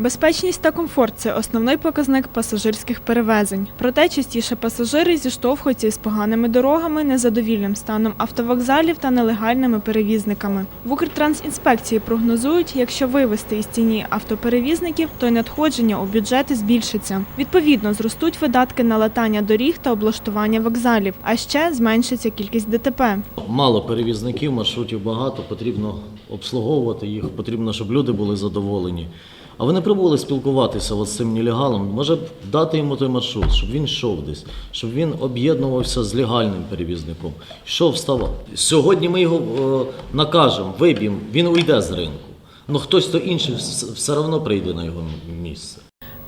Безпечність та комфорт це основний показник пасажирських перевезень. Проте частіше пасажири зіштовхуються із поганими дорогами, незадовільним станом автовокзалів та нелегальними перевізниками. В Укртрансінспекції прогнозують, якщо вивести із ціні автоперевізників, то й надходження у бюджети збільшиться. Відповідно, зростуть видатки на латання доріг та облаштування вокзалів, а ще зменшиться кількість ДТП. Мало перевізників, маршрутів багато, потрібно обслуговувати їх, потрібно, щоб люди були задоволені. А ви не пробували спілкуватися з цим нелегалом? Може дати йому той маршрут, щоб він йшов десь, щоб він об'єднувався з легальним перевізником. Що вставав. Сьогодні ми його е, накажемо, виб'ємо, він уйде з ринку. Ну хтось то інший все одно прийде на його місце.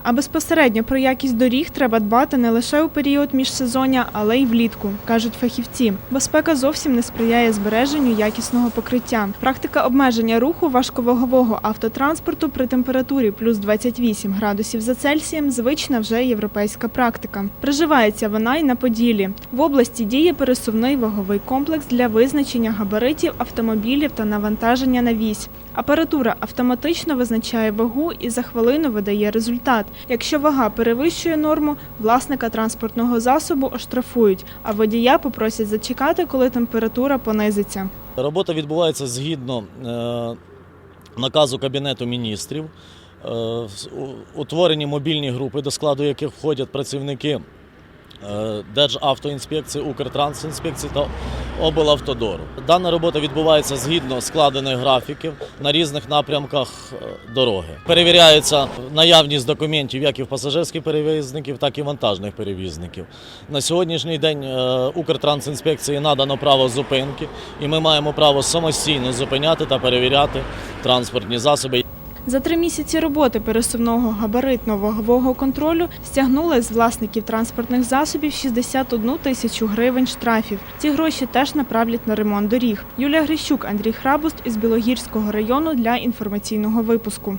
А безпосередньо про якість доріг треба дбати не лише у період міжсезоння, але й влітку, кажуть фахівці. Безпека зовсім не сприяє збереженню якісного покриття. Практика обмеження руху важковагового автотранспорту при температурі плюс 28 градусів за Цельсієм звична вже європейська практика. Приживається вона й на Поділі. В області діє пересувний ваговий комплекс для визначення габаритів автомобілів та навантаження на вісь. Апаратура автоматично визначає вагу і за хвилину видає результат. Якщо вага перевищує норму, власника транспортного засобу оштрафують, а водія попросять зачекати, коли температура понизиться. Робота відбувається згідно е, наказу Кабінету міністрів. Е, утворені мобільні групи, до складу яких входять працівники Державтоінспекції, Укртрансінспекції та облавтодору. Дана робота відбувається згідно складених графіків на різних напрямках е, дороги. Перевіряється наявність документів як і в пасажирських перевізників, так і вантажних перевізників. На сьогоднішній день е, Укртрансінспекції надано право зупинки, і ми маємо право самостійно зупиняти та перевіряти транспортні засоби. За три місяці роботи пересувного габаритно-вагового контролю стягнули з власників транспортних засобів 61 тисячу гривень штрафів. Ці гроші теж направлять на ремонт доріг. Юлія Грищук, Андрій Храбуст із Білогірського району для інформаційного випуску.